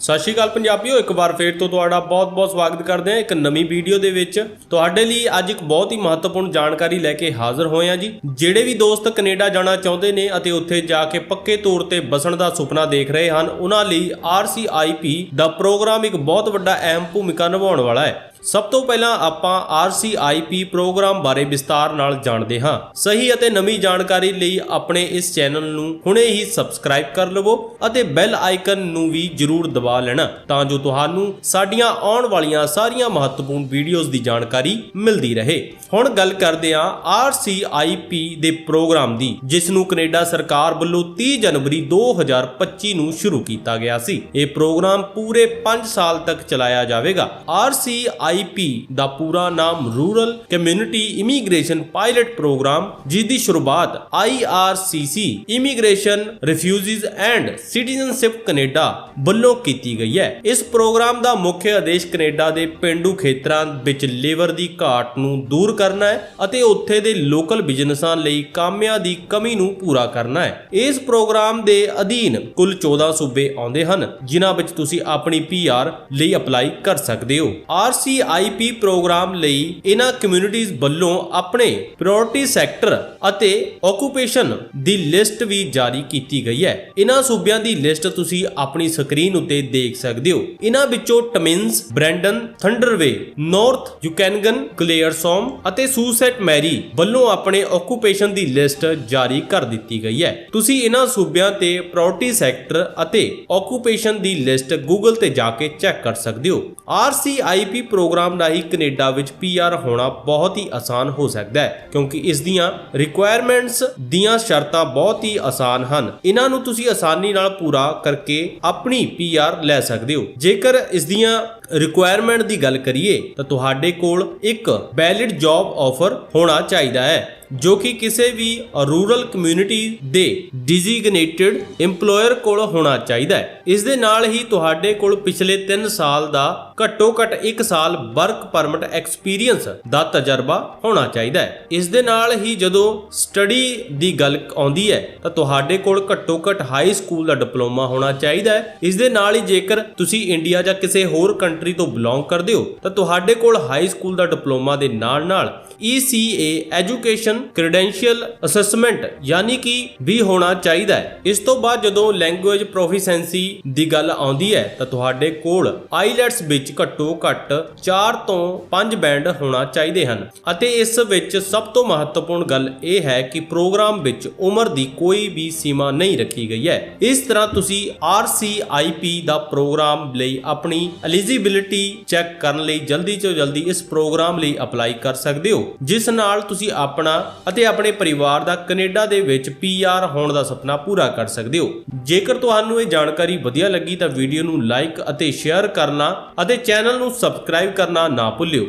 ਸਤਿ ਸ਼੍ਰੀ ਅਕਾਲ ਪੰਜਾਬੀਓ, ਇੱਕ ਵਾਰ ਫੇਰ ਤੋਂ ਤੁਹਾਡਾ ਬਹੁਤ-ਬਹੁਤ ਸਵਾਗਤ ਕਰਦੇ ਹਾਂ ਇੱਕ ਨਵੀਂ ਵੀਡੀਓ ਦੇ ਵਿੱਚ। ਤੁਹਾਡੇ ਲਈ ਅੱਜ ਇੱਕ ਬਹੁਤ ਹੀ ਮਹੱਤਵਪੂਰਨ ਜਾਣਕਾਰੀ ਲੈ ਕੇ ਹਾਜ਼ਰ ਹੋਏ ਹਾਂ ਜੀ। ਜਿਹੜੇ ਵੀ ਦੋਸਤ ਕੈਨੇਡਾ ਜਾਣਾ ਚਾਹੁੰਦੇ ਨੇ ਅਤੇ ਉੱਥੇ ਜਾ ਕੇ ਪੱਕੇ ਤੌਰ ਤੇ ਬਸਣ ਦਾ ਸੁਪਨਾ ਦੇਖ ਰਹੇ ਹਨ, ਉਹਨਾਂ ਲਈ RCIP ਦਾ ਪ੍ਰੋਗਰਾਮ ਇੱਕ ਬਹੁਤ ਵੱਡਾ ਅਹਿਮ ਭੂਮਿਕਾ ਨਿਭਾਉਣ ਵਾਲਾ ਹੈ। ਸਭ ਤੋਂ ਪਹਿਲਾਂ ਆਪਾਂ RCIP ਪ੍ਰੋਗਰਾਮ ਬਾਰੇ ਵਿਸਤਾਰ ਨਾਲ ਜਾਣਦੇ ਹਾਂ। ਸਹੀ ਅਤੇ ਨਵੀਂ ਜਾਣਕਾਰੀ ਲਈ ਆਪਣੇ ਇਸ ਚੈਨਲ ਨੂੰ ਹੁਣੇ ਹੀ ਸਬਸਕ੍ਰਾਈਬ ਕਰ ਲਵੋ ਅਤੇ ਬੈਲ ਆਈਕਨ ਨੂੰ ਵੀ ਜਰੂਰ ਦਬਾ ਲੈਣਾ, ਤਾਂ ਜੋ ਤੁਹਾਨੂੰ ਸਾਡੀਆਂ ਆਉਣ ਵਾਲੀਆਂ ਸਾਰੀਆਂ ਮਹੱਤਵਪੂਰਨ ਵੀਡੀਓਜ਼ ਦੀ ਜਾਣਕਾਰੀ ਮਿਲਦੀ ਰਹੇ। ਹੁਣ ਗੱਲ ਕਰਦੇ ਹਾਂ RCIP ਦੇ ਪ੍ਰੋਗਰਾਮ ਦੀ, ਜਿਸ ਨੂੰ ਕੈਨੇਡਾ ਸਰਕਾਰ ਵੱਲੋਂ 30 ਜਨਵਰੀ 2025 ਨੂੰ ਸ਼ੁਰੂ ਕੀਤਾ ਗਿਆ ਸੀ। ਇਹ ਪ੍ਰੋਗਰਾਮ ਪੂਰੇ 5 ਸਾਲ ਤੱਕ ਚਲਾਇਆ ਜਾਵੇਗਾ। RCIP ਦਾ ਪੂਰਾ ਨਾਮ rural community immigration pilot programme ਜਿਸ ਦੀ ਸ਼ੁਰੂਆਤ IRCC immigration refugees and citizenship Canada ਵੱਲੋਂ ਕੀਤੀ ਗਈ ਹੈ। ਇਸ ਪ੍ਰੋਗਰਾਮ ਦਾ ਮੁੱਖ ਉਦੇਸ਼ ਕੈਨੇਡਾ ਦੇ ਪਿੰਡੂ ਖੇਤਰਾਂ ਵਿੱਚ ਲੇਬਰ ਦੀ ਘਾਟ ਨੂੰ ਦੂਰ ਕਰਨਾ ਹੈ ਅਤੇ ਉੱਥੇ ਦੇ ਲੋਕਲ ਬਿਜ਼ਨਸਾਂ ਲਈ ਕਾਮਿਆਂ ਦੀ ਕਮੀ ਨੂੰ ਪੂਰਾ ਕਰਨਾ ਹੈ। ਇਸ ਪ੍ਰੋਗਰਾਮ ਦੇ ਅਧੀਨ ਕੁੱਲ 14 ਸੂਬੇ ਆਉਂਦੇ ਹਨ, ਜਿਨ੍ਹਾਂ ਵਿੱਚ ਤੁਸੀਂ ਆਪਣੀ PR ਲਈ ਅਪਲਾਈ ਕਰ ਸਕਦੇ ਹੋ। RCIP ਪ੍ਰੋਗਰਾਮ ਲਈ ਇਹਨਾਂ ਕਮਿਊਨਿਟੀਜ਼ ਵੱਲੋਂ ਆਪਣੇ ਪ੍ਰਾਇੋਰਟੀ ਸੈਕਟਰ ਅਤੇ ਓਕੂਪੇਸ਼ਨ ਦੀ ਲਿਸਟ ਵੀ ਜਾਰੀ ਕੀਤੀ ਗਈ ਹੈ। ਇਹਨਾਂ ਸੂਬਿਆਂ ਦੀ ਲਿਸਟ ਤੁਸੀਂ ਆਪਣੀ ਸਕਰੀਨ ਉੱਤੇ ਦੇਖ ਸਕਦੇ ਹੋ। ਇਹਨਾਂ ਵਿੱਚੋਂ ਟਮਿੰਸ ਬ੍ਰੈਂਡਨ ਥੰਡਰਵੇ ਨਾਰਥ ਯੂਕੈਨਗਨ ਕਲੇਅਰਸੌਮ ਅਤੇ ਸੂਸੈਟ ਮੈਰੀ ਵੱਲੋਂ ਆਪਣੇ ਆਕੂਪੇਸ਼ਨ ਦੀ ਲਿਸਟ ਜਾਰੀ ਕਰ ਦਿੱਤੀ ਗਈ ਹੈ। ਤੁਸੀਂ ਇਹਨਾਂ ਸੂਬਿਆਂ ਤੇ ਪ੍ਰਾਇੋਰਟੀ ਸੈਕਟਰ ਅਤੇ ਆਕੂਪੇਸ਼ਨ ਦੀ ਲਿਸਟ ਗੂਗਲ ਤੇ ਜਾ ਕੇ ਚੈੱਕ ਕਰ ਸਕਦੇ ਹੋ। RCIP ਪ੍ਰੋਗਰਾਮ ਪ੍ਰੋਗਰਾਮ ਰਾਹੀਂ ਕੈਨੇਡਾ ਵਿੱਚ PR ਹੋਣਾ ਬਹੁਤ ਹੀ ਆਸਾਨ ਹੋ ਸਕਦਾ ਹੈ, ਕਿਉਂਕਿ ਇਸ ਦੀਆਂ ਰਿਕੁਆਇਰਮੈਂਟਸ ਦੀਆਂ ਸ਼ਰਤਾਂ ਬਹੁਤ ਹੀ ਆਸਾਨ ਹਨ। ਇਹਨਾਂ ਨੂੰ ਤੁਸੀਂ ਆਸਾਨੀ ਨਾਲ ਪੂਰਾ ਕਰਕੇ ਆਪਣੀ PR ਲੈ ਸਕਦੇ ਹੋ। ਜੇਕਰ ਇਸ ਦੀਆਂ ਰਿਕੁਆਇਰਮੈਂਟ ਦੀ ਗੱਲ ਕਰੀਏ ਤਾਂ ਤੁਹਾਡੇ ਕੋਲ ਇੱਕ ਵੈਲਿਡ ਜੌਬ ਆਫਰ ਹੋਣਾ ਚਾਹੀਦਾ ਹੈ, ਜੋ ਕਿ ਕਿਸੇ ਵੀ ਰੂਰਲ ਕਮਿਊਨਿਟੀ ਦੇ ਡਿਜ਼ਿਗਨੇਟਿਡ EMPLOYER ਕੋਲ ਹੋਣਾ ਚਾਹੀਦਾ ਹੈ। ਇਸ ਦੇ ਨਾਲ ਹੀ ਤੁਹਾਡੇ ਕੋਲ ਪਿਛਲੇ 3 ਸਾਲ ਦਾ ਘੱਟੋ ਘੱਟ 1 ਸਾਲ ਵਰਕ ਪਰਮਿਟ ਐਕਸਪੀਰੀਅੰਸ ਦਾ ਤਜਰਬਾ ਹੋਣਾ ਚਾਹੀਦਾ ਹੈ। ਇਸ ਦੇ ਨਾਲ ਹੀ ਜਦੋਂ ਸਟੱਡੀ ਦੀ ਗੱਲ ਆਉਂਦੀ ਹੈ, ਤਾਂ ਤੁਹਾਡੇ ਕੋਲ ਘੱਟੋ ਘੱਟ ਹਾਈ ਸਕੂਲ ਦਾ ਡਿਪਲੋਮਾ ਹੋਣਾ ਚਾਹੀਦਾ ਹੈ। ਇਸ ਦੇ ਨਾਲ ਹੀ ਜੇਕਰ ਤੁਸੀਂ ਇੰਡੀਆ ਜਾਂ ਕਿਸੇ ਹੋਰ ਕੰਟਰੀ ਤੋਂ ਬਿਲੋਂਗ ਕਰਦੇ ਹੋ ਤਾਂ ਤੁਹਾਡੇ ਕੋਲ ਹਾਈ ਸਕੂਲ ਦਾ ਡਿਪਲੋਮਾ ਦੇ ਨਾਲ ਨਾਲ ECA ਐਜੂਕੇਸ਼ਨ ਕ੍ਰੈਡੈਂਸ਼ੀਅਲ ਅਸੈਸਮੈਂਟ ਯਾਨੀ ਕਿ ਵੀ ਹੋਣਾ ਚਾਹੀਦਾ ਹੈ। ਇਸ ਤੋਂ ਬਾਅਦ ਜਦੋਂ ਲੈਂਗੁਏਜ ਪ੍ਰੋਫੀਸ਼ੈਂਸੀ ਦੀ ਗੱਲ ਆਉਂਦੀ ਹੈ ਤਾਂ ਤੁਹਾਡੇ ਕੋਲ ਆਈਲੈਟਸ ਵਿੱਚ ਘੱਟੋ ਘੱਟ 4 ਤੋਂ 5 ਬੈਂਡ ਹੋਣਾ ਚਾਹੀਦੇ ਹਨ। ਅਤੇ ਇਸ ਵਿੱਚ ਸਭ ਤੋਂ ਮਹੱਤਵਪੂਰਨ ਗੱਲ ਇਹ ਹੈ ਕਿ ਪ੍ਰੋਗਰਾਮ ਵਿੱਚ ਉਮਰ ਦੀ ਕੋਈ ਵੀ ਸੀਮਾ ਨਹੀਂ ਰੱਖੀ ਗਈ ਹੈ। ਇਸ ਤਰ੍ਹਾਂ ਤੁਸੀਂ RCIP ਦਾ ਪ੍ਰੋਗਰਾਮ ਲਈ ਆਪਣੀ ਐਲੀਜੀਬਿਲਿਟੀ ਚੈੱਕ ਕਰਨ ਲਈ ਜਲਦੀ ਤੋਂ ਜਲਦੀ ਇਸ ਪ੍ਰੋਗਰਾਮ ਲਈ ਅਪਲਾਈ ਕਰ ਸਕਦੇ ਹੋ। ਜਿਸ ਨਾਲ ਤੁਸੀਂ ਆਪਣਾ ਅਤੇ ਆਪਣੇ ਪਰਿਵਾਰ ਦਾ ਕੈਨੇਡਾ ਦੇ ਵਿੱਚ PR ਹੋਣ ਦਾ ਸੁਪਨਾ ਪੂਰਾ ਕਰ ਸਕਦੇ ਹੋ। ਜੇਕਰ ਤੁਹਾਨੂੰ ਇਹ ਜਾਣਕਾਰੀ ਵਧੀਆ ਲੱਗੀ ਤਾਂ ਵੀਡੀਓ ਨੂੰ ਲਾਈਕ ਅਤੇ ਸ਼ੇਅਰ ਕਰਨਾ ਅਤੇ ਚੈਨਲ ਨੂੰ ਸਬਸਕ੍ਰਾਈਬ ਕਰਨਾ ਨਾ ਭੁੱਲਿਓ।